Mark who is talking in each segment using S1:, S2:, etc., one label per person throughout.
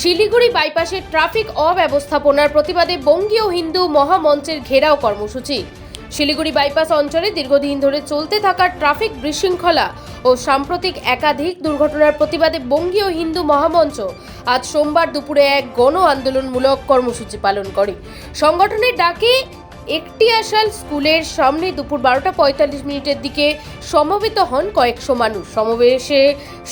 S1: Siliguri বাইপাসে traffic অব্যবস্থাপনার প্রতিবাদে বঙ্গীয় হিন্দু মহামঞ্চের ঘেরাও কর্মসূচি। শিলিগুড়ি বাইপাস অঞ্চলে দীর্ঘদিন ধরে চলতে থাকা ট্রাফিক বিশৃঙ্খলা ও সাম্প্রতিক একাধিক দুর্ঘটনার প্রতিবাদে বঙ্গীয় হিন্দু মহামঞ্চ আজ সোমবার দুপুরে এক গণ আন্দোলনমূলক কর্মসূচি পালন করে। সংগঠনের ডাকে একটি আসাল স্কুলের সামনে দুপুর বারোটা পঁয়তাল্লিশ মিনিটের দিকে সমবেত হন কয়েকশো মানুষ। সমাবেশে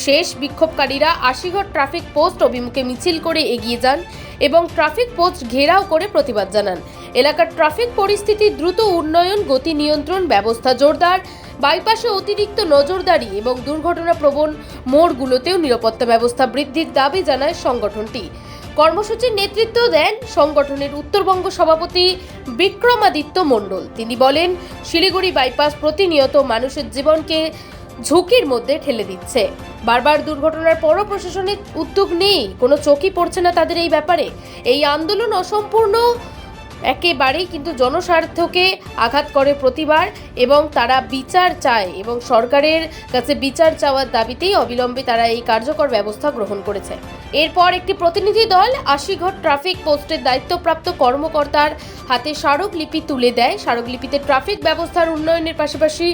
S1: শেষ বিক্ষোভকারীরা আশিঘর ট্রাফিক পোস্ট অভিমুখে মিছিল করে এগিয়ে যান এবং ট্রাফিক পোস্ট ঘেরাও করে প্রতিবাদ জানান। এলাকার ট্রাফিক পরিস্থিতি দ্রুত উন্নয়ন, গতি নিয়ন্ত্রণ, ব্যবস্থা জোরদার, বাইপাসে অতিরিক্ত নজরদারি এবং দুর্ঘটনা প্রবণ মোড়গুলোতেও নিরাপত্তা ব্যবস্থা বৃদ্ধির দাবি জানায় সংগঠনটি। কর্মসূচির নেতৃত্ব দেন সংগঠনের উত্তরবঙ্গ সভাপতি বিক্রমাদিত্য মণ্ডল। তিনি বলেন, শিলিগুড়ি বাইপাস প্রতিনিয়ত মানুষের জীবনকে ঝুঁকির মধ্যে ঠেলে দিচ্ছে। বারবার দুর্ঘটনার পরও প্রশাসনের উদ্যোগ নেই। কোনো চোখই পড়ছে না তাদের এই ব্যাপারে। এই আন্দোলন অসম্পূর্ণ একেবারেই কিন্তু জনস্বার্থকে আঘাত করে প্রতিবার এবং তারা বিচার চায় এবং সরকারের কাছে বিচার চাওয়ার দাবিতেই অবিলম্বে তারা এই কার্যকর ব্যবস্থা গ্রহণ করেছে। এরপর একটি প্রতিনিধি দল আশিঘর ট্রাফিক পোস্টের দায়িত্বপ্রাপ্ত কর্মকর্তার হাতে স্মারকলিপি তুলে দেয়। স্মারকলিপিতে ট্রাফিক ব্যবস্থার উন্নয়নের পাশাপাশি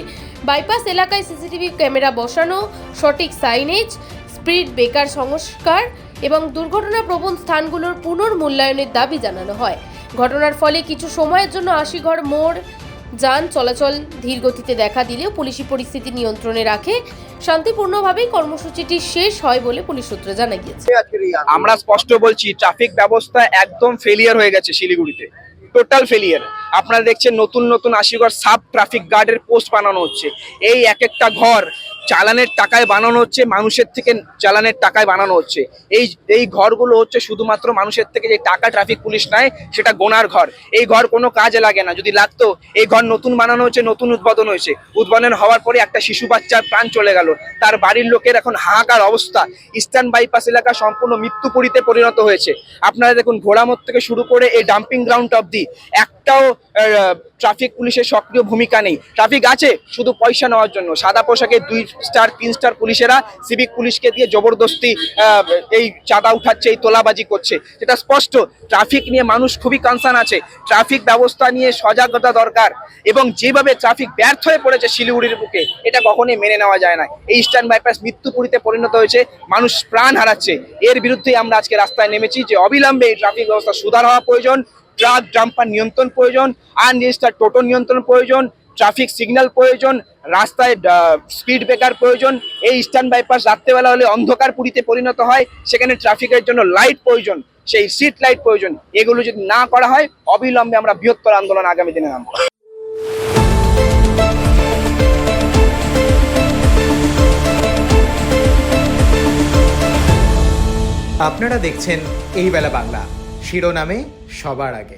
S1: বাইপাস এলাকায় সিসিটিভি ক্যামেরা বসানো, সঠিক সাইনেজ, স্পিড ব্রেকার সংস্কার এবং দুর্ঘটনা প্রবণ স্থানগুলোর পুনর্মূল্যায়নের দাবি জানানো হয়। ঘটনার ফলে কিছু সময়ের জন্য আশিঘর মোড় যান চলাচল ধীর গতিতে দেখা দিলেও পুলিশি পরিস্থিতি নিয়ন্ত্রণে রাখে। শান্তিপূর্ণভাবেই কর্মসূচিটি শেষ হয় বলে পুলিশ সূত্রে জানা গিয়েছে।
S2: আমরা স্পষ্ট বলছি ট্রাফিক ব্যবস্থা একদম ফেলিয়ার হয়ে গেছে শিলিগুড়িতে। টোটাল ফেলিয়ার আপনারা দেখছেন নতুন নতুন আশিগড় সাব ট্রাফিক গার্ডের পোস্ট বানানো হচ্ছে। এই এক একটা ঘর চালানের টাকায় বানানো হচ্ছে, মানুষের থেকে চালানের টাকায় বানানো হচ্ছে। এই এই ঘরগুলো হচ্ছে শুধুমাত্র মানুষের থেকে যে টাকা ট্রাফিক পুলিশ নেয়, সেটা গোনার ঘর। এই ঘর কোনো কাজে লাগে না। যদি লাগতো, এই ঘর নতুন বানানো হচ্ছে নতুন উদ্বোধন হয়েছে। উদ্বোধন হওয়ার পরে একটা শিশু বাচ্চার প্রাণ চলে গেল। তার বাড়ির লোকের এখন হাহাকার অবস্থা। ইস্টার্ন বাইপাস এলাকা সম্পূর্ণ মৃত্যুপুরীতে পরিণত হয়েছে। আপনারা দেখুন ঘোড়ামত থেকে শুরু করে এই ডাম্পিং গ্রাউন্ড অবধি একটাও ট্রাফিক পুলিশের সক্রিয় ভূমিকা নেই। ট্রাফিক আছে, শুধু পয়সা নেওয়ার জন্য। সাদা পোশাকে দুই স্টার তিন স্টার পুলিশেরা সিভিক পুলিশকে দিয়ে জবরদস্তি এই চাঁদা উঠাচ্ছে, এই তোলাবাজি করছে। যেটা স্পষ্ট ট্রাফিক নিয়ে মানুষ খুবই কনসার্ন আছে। ট্রাফিক ব্যবস্থা নিয়ে সজাগতা দরকার। এবং যেভাবে ট্রাফিক ব্যর্থ হয়ে পড়েছে শিলিগুড়ির বুকে, এটা কখনোই মেনে নেওয়া যায় না। এই ইস্টার্ন বাইপাস মৃত্যুপুরীতে পরিণত হয়েছে, মানুষ প্রাণ হারাচ্ছে। এর বিরুদ্ধে আমরা আজকে রাস্তায় নেমেছি যে অবিলম্বে এই ট্রাফিক ব্যবস্থা সুধার হওয়া প্রয়োজন ট্রাক ডাম্পার নিয়ন্ত্রণ প্রয়োজন আনরেজিস্টার্ড টোটো নিয়ন্ত্রণ প্রয়োজন ট্রাফিক সিগন্যাল প্রয়োজন, রাস্তায় স্পিড ব্রেকার প্রয়োজন, এই ইস্টার্ন বাইপাস রাত্রেবেলা হলে অন্ধকার পুরীতে পরিণত হয়, সেখানে ট্রাফিকের জন্য লাইট প্রয়োজন, সেই সিট লাইট প্রয়োজন, এগুলো যদি না করা হয়, অবিলম্বে আমরা বৃহত্তর আন্দোলন আগামী দিনে নামবো।
S3: আপনারা দেখছেন এই বেলা বাংলা, শিরোনামে সবার আগে।